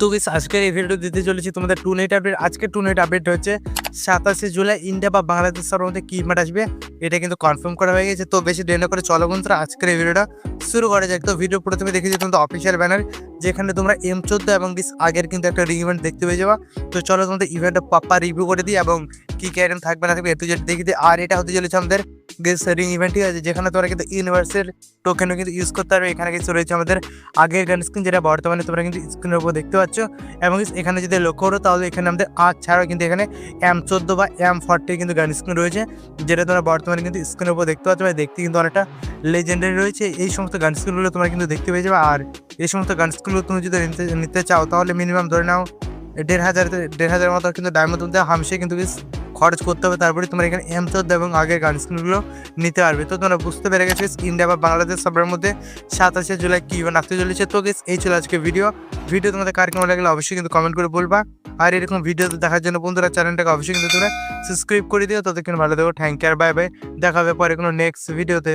তো guys, আজকের এই ভিডিও দিতে চলেছি তোমাদের টু নাইট আপডেট আজকে টু নাইট আপডেট হচ্ছে সাতাশে জুলাই ইন্ডিয়া বা বাংলাদেশ সবার মধ্যে কি ম্যাচ আসবে এটা কিন্তু কনফার্ম করা হয়ে গেছে। তো বেশি দেরি করে চলো বন্ধুরা আজকের এই ভিডিওটা শুরু করা যাক। তো ভিডিও প্রথমে দেখেছি তোমাদের অফিসিয়াল ব্যানার যেখানে তোমরা এম চোদ্দ এবং দিস আগের কিন্তু একটা ইভেন্ট দেখতে পেয়ে যাবা। তো চলো তোমাদের ইভেন্টটা পাপ্পা রিভিউ করে দিই এবং কী কি আইটেম থাকবে না থাকবে একটু যেটা দেখি দিই। আর এটা হতে চলেছে আমাদের রিং ইভেন্ট ঠিক আছে, যেখানে তোমরা কিন্তু ইউনিভার্সের টোকেনও কিন্তু ইউজ করতে পারবে। এখানে কিছু রয়েছে আমাদের আগের গান স্ক্রিন যেটা বর্তমানে তোমরা কিন্তু স্ক্রিনের উপর দেখতে পাচ্ছ। এবং এখানে যদি লক্ষ্য করো, তাহলে এখানে আমাদের আর ছাড়াও কিন্তু এখানে এম চোদ্দ বা এম ফর্টি কিন্তু গান স্ক্রিন রয়েছে, যেটা তোমরা বর্তমানে কিন্তু স্ক্রিনের উপর দেখতে পাচ্ছ। দেখতে কিন্তু অনেকটা লেজেন্ডারি রয়েছে। এই সমস্ত গান স্ক্রিনগুলো তোমরা কিন্তু দেখতে পেয়ে যাবে। আর এই সমস্ত গান স্ক্রিনগুলো তুমি যদি নিতে নিতে চাও, তাহলে মিনিমাম ধরে নাও দেড় হাজার দেড় হাজার মতো কিন্তু ডায়মন্ড মধ্যে হামসে কিন্তু খরচ করতে হবে, তারপরে তোমরা এখানে এম চোদ্দ এবং আগের গান স্ক্রিনগুলো নিতে পারবে। তো তোমরা বুঝতে পেরে গেছিস ইন্ডিয়া বা বাংলাদেশ সবার মধ্যে সাতাশে জুলাই কী ইভেন্ট আসতে চলেছে। তো গেস এই ছিল আজকে ভিডিও ভিডিও তোমাদের কার কেমন লাগলে অবশ্যই কিন্তু কমেন্ট করে বলবা। আর এরকম ভিডিও দেখার জন্য বন্ধুরা চ্যানেলটাকে অবশ্যই কিন্তু তোমরা সাবস্ক্রাইব করে দিও। ততক্ষণ ভালো দেবো থ্যাংক ইউ আর বাই বাই দেখা হবে পরে কোনো নেক্সট ভিডিওতে